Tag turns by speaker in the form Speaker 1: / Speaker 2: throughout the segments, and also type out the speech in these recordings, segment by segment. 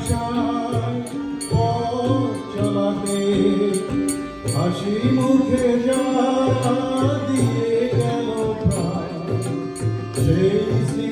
Speaker 1: আশায় পথ চলাতে হাসি মুখে যা দিয়ে গেল সেই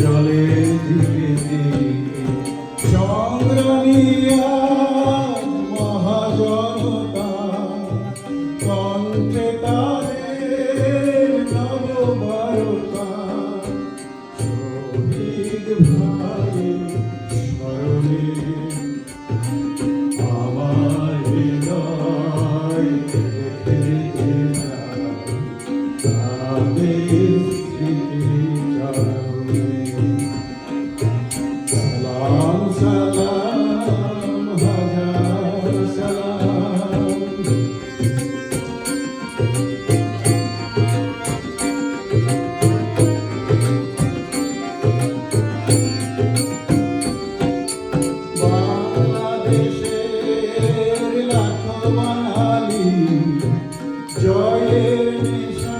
Speaker 1: চলে ধীরে ধীরে সংগ্রামী মহাজনতা কণ্ঠে তাদের নবভারতা শহীদ ভাই স্মরণে জয়ের নেশা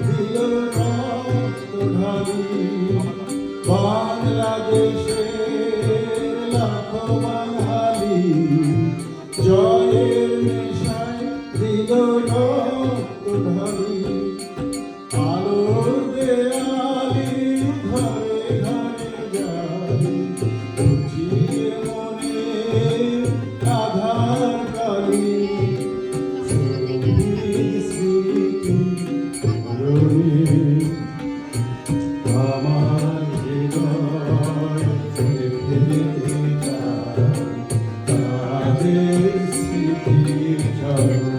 Speaker 1: দিল রক্তধারী বাংলাদেশের লাখো বাঙালি জয়ের নেশায় দিল রক্ত Thank you.